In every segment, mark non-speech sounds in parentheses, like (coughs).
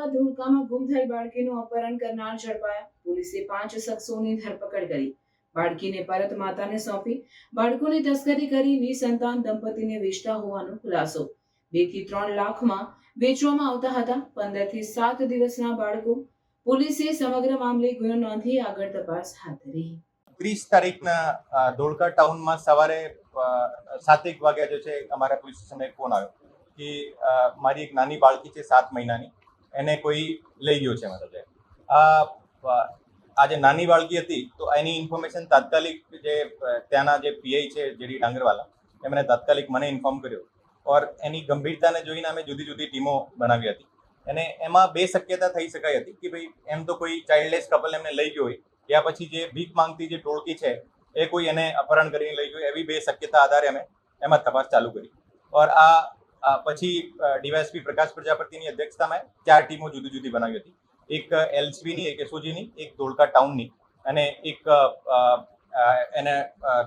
ઔરંગાબાદ ધોળકામાં ગુમ થયેલ બાળકીનું અપહરણ કરનાર ઝડપાયા. પોલીસે પાંચ શખ્સોની ધરપકડ કરી. બાળકીને પરત માતાને સોંપી, બાળકોની તસ્કરી કરી નિસંતાન દંપતીને વેચતા હોવાનો ખુલાસો. બેથી ત્રણ લાખમાં વેચવામાં આવતા હતા. પંદરથી સાત દિવસના બાળકો પોલીસે સમગ્ર મામલે ગુનો નોંધી આગળ તપાસ હાથ ધરી. ત્રીસ તારીખના ધોળકા ટાઉનમાં સવારે સાતેક વાગ્યા જે છે, અમારા પોલીસ સ્ટેશને ફોન આવ્યો કે મારી એક નાની બાળકી છે સાત મહિનાની. એને કોઈ લઈ ગયો છે મતલબ. આ આ જે નાની બાળકી હતી, તો એની ઇન્ફોર્મેશન તાત્કાલિક જે ત્યાંના જે પીઆઈ છે, જેડી ડાંગરવાલા, એમણે તાત્કાલિક મને ઇન્ફોર્મ કર્યો. ઓર એની ગંભીરતાને જોઈને અમે જુદી જુદી ટીમો બનાવી હતી. અને એમાં બે શક્યતા થઈ શકાય હતી કે ભાઈ, એમ તો કોઈ ચાઇલ્ડલેસ કપલ એમને લઈ ગયો હોય, યા પછી જે ભીખ માંગતી જે ટોળકી છે, એ કોઈ એને અપહરણ કરીને લઈ ગયું એવી બે શક્યતા આધારે અમે એમાં તપાસ ચાલુ કરી. ઓર આ પછી ડીવાયએસપી પ્રકાશ પ્રજાપતિની અધ્યક્ષતામાં ચાર ટીમો જુદી જુદી બનાવી હતી. એક એલસીબીની, એક એસઓજીની, એક ધોળકા ટાઉનની અને એક એને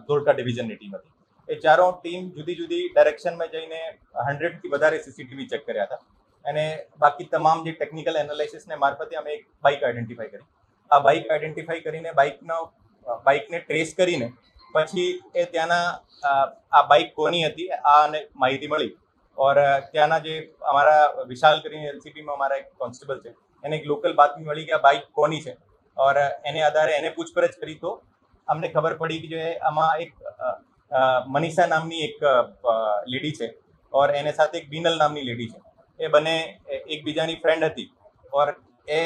ધોળકા ડિવિઝનની ટીમ હતી. એ ચારો ટીમ જુદી જુદી ડાયરેક્શનમાં જઈને હંડ્રેડથી વધારે સીસીટીવી ચેક કર્યા હતા. અને બાકી તમામ જે ટેકનિકલ એનાલિસિસને મારફતે અમે એક બાઇક આઈડેન્ટિફાઈ કરી. આ બાઇક આઈડેન્ટિફાઈ કરીને બાઇકનો બાઇકને ટ્રેસ કરીને પછી એ ત્યાંના આ બાઇક કોની હતી, આ અને માહિતી મળી. ઓર ત્યાંના જે અમારા વિશાલ કરીને એલસીબીમાં અમારા એક કોન્સ્ટેબલ છે એને એક લોકલ બાતમી મળી કે આ બાઇક કોની છે ઓર એને આધારે એને પૂછપરછ કરી તો અમને ખબર પડી કે જે આમાં એક મનીષા નામની એક લેડી છે ઓર એને સાથે એક બિનલ નામની લેડી છે એ બંને એકબીજાની ફ્રેન્ડ હતી। ઓર એ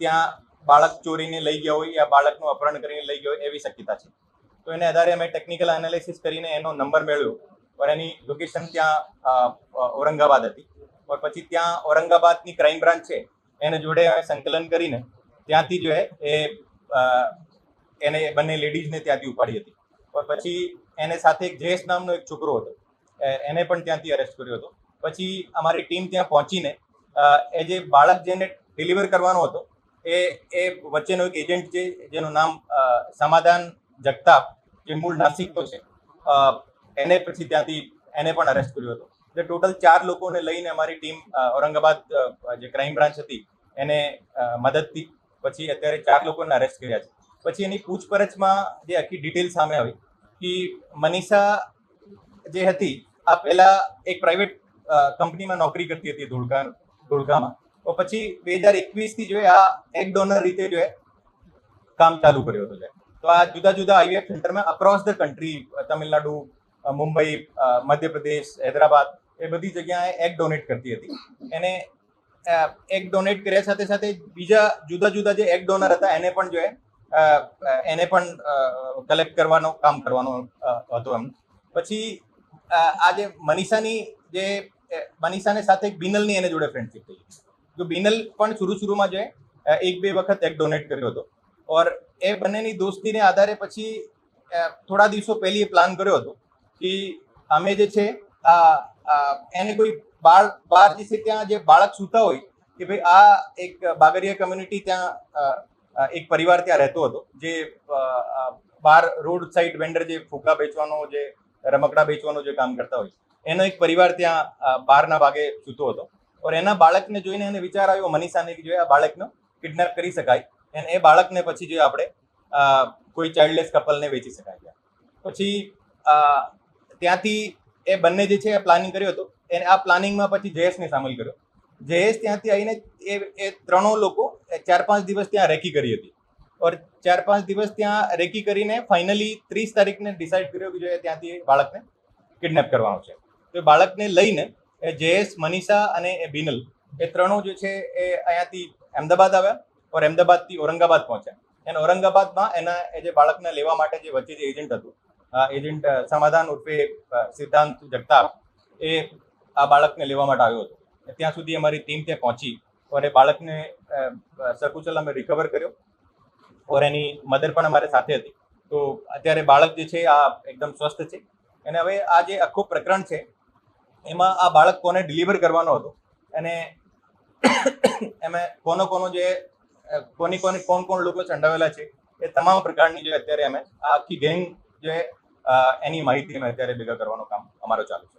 ત્યાં બાળક ચોરીને લઈ ગયા હોય યા બાળકનું અપહરણ કરીને લઈ ગયો એવી શક્યતા છે। તો એને આધારે અમે ટેકનિકલ એનાલિસિસ કરીને એનો નંબર મેળવ્યો। ઓર એની લોકેશન ત્યાં ઔરંગાબાદ હતી. ઓર પછી ત્યાં ઔરંગાબાદની ક્રાઇમ બ્રાન્ચ છે, એને જોડે અમે સંકલન કરીને ત્યાંથી જો એ એને બંને લેડીઝને ત્યાંથી ઉપાડી હતી. ઓર પછી એને સાથે એક જયેશ નામનો એક છોકરો હતો. એને પણ ત્યાંથી અરેસ્ટ કર્યો હતો. પછી અમારી ટીમ ત્યાં પહોંચીને એ જે બાળક જેને ડિલિવર કરવાનો હતો, એ એ વચ્ચેનો એક એજન્ટ છે, જેનું નામ સમાધાન જગતાપ, જે મૂળ નાસિકનો છે એને પછી ત્યાંથી એને પણ અરેસ્ટ કર્યો હતો. એટલે ટોટલ ચાર લોકોને લઈને અમારી ટીમ ઔરંગાબાદ જે ક્રાઇમ બ્રાન્ચ હતી, એને મદદથી પછી અત્યારે ચાર લોકોને અરેસ્ટ કર્યા છે. પછી એની પૂછપરછમાં જે આખી ડિટેલ સામે આવી કે મનીષા જે હતી, આ પહેલા એક પ્રાઇવેટ કંપનીમાં નોકરી કરતી હતી ધોળકા, ધોળકામાં. તો પછી બે હજાર એકવીસથી જો આ એક ડોનર રીતે જો કામ ચાલુ કર્યો હતો. તો આ જુદા જુદા આઈવીએફ સેન્ટરમાં across the country Tamil Nadu Mumbai Madhya Pradesh, Hyderabad એ બધી જગ્યાએ એગ ડોનેટ કરતી હતી. એને એગ ડોનેટ કર્યા સાથે સાથે બીજા જુદા જુદા જે એગ ડોનર હતા, એને પણ જો એને પણ કલેક્ટ કરવાનો, કામ કરવાનો હતો એમ. પછી આ જે મનીષાની જે મનીષાને સાથે એક બિનલની એને જોડે ફ્રેન્ડશિપ થઈ તો બિનલ પણ શરૂ શરૂમાં જે એક બે વખત એક ડોનેટ કર્યો હતો. ઓર એ બંનેની દોસ્તીને આધારે પછી થોડા દિવસો પહેલી એ પ્લાન કર્યો હતો. કે અમે જે છે, આ એને કોઈ બાળ બાર જે છે ત્યાં જે બાળક સૂતા હોય, કે ભાઈ આ એક બાગરિયા કમ્યુનિટી ત્યાં એક પરિવાર ત્યાં રહેતો હતો, જે બાર રોડ સાઈડ વેન્ડર જે ફૂકા વેચવાનો, જે રમકડા વેચવાનો જે કામ કરતા હોય, એનો એક પરિવાર ત્યાં બહારના ભાગે સૂતો હતો. ઓર એના બાળકને જોઈને એને વિચાર આવ્યો મનીષાને કે જો આ બાળકનો કિડનેપ કરી શકાય. અને એ બાળકને પછી જો આપણે કોઈ ચાઇલ્ડલેસ કપલને વેચી શકાય પછી ત્યાંથી એ બંને જે છે એ પ્લાનિંગ કર્યો હતો. એને આ પ્લાનિંગમાં પછી જયેશને સામેલ કર્યો. જયેશ ત્યાંથી આવીને એ એ ત્રણો લોકો ચાર પાંચ દિવસ ત્યાં રેકી કરી હતી. ઓર ચાર પાંચ દિવસ ત્યાં રેકી કરીને ફાઇનલી ત્રીસ તારીખને ડિસાઇડ કર્યો કે જો ત્યાંથી બાળકને કિડનેપ કરવાનો છે. તો એ બાળકને લઈને એ જયેશ, મનીષા અને એ બિનલ એ ત્રણો જે છે એ અહીંયાથી અમદાવાદ આવ્યા ઓર અમદાવાદથી ઔરંગાબાદ પહોંચ્યા. અને ઔરંગાબાદમાં એના એ જે બાળકને લેવા માટે જે વચ્ચે જે એજન્ટ હતું એજન્ટ સમાધાન ઉર્ફે સિદ્ધાંત જગતાપ એ આ બાળકને લેવા માટે આવ્યો હતો. ત્યાં સુધી અમારી ટીમ ત્યાં પહોંચી અને બાળકને અ, અમે રિકવર કર્યો ઓર એની મધર પણ અમારી સાથે હતી. તો અત્યારે બાળક જે છે આ એકદમ સ્વસ્થ છે. અને હવે આ જે આખું પ્રકરણ છે એમાં આ બાળક કોને ડિલિવર કરવાનો હતો? અને (coughs) એમાં કોનો કોનો જે કોની કોની કોણ કોણ લોકો સંડાવેલા છે એ તમામ પ્રકારની જે અત્યારે અમે આખી ગેંગ જે એની માહિતી અમે અત્યારે ભેગા કરવાનું કામ અમારું ચાલુ છે.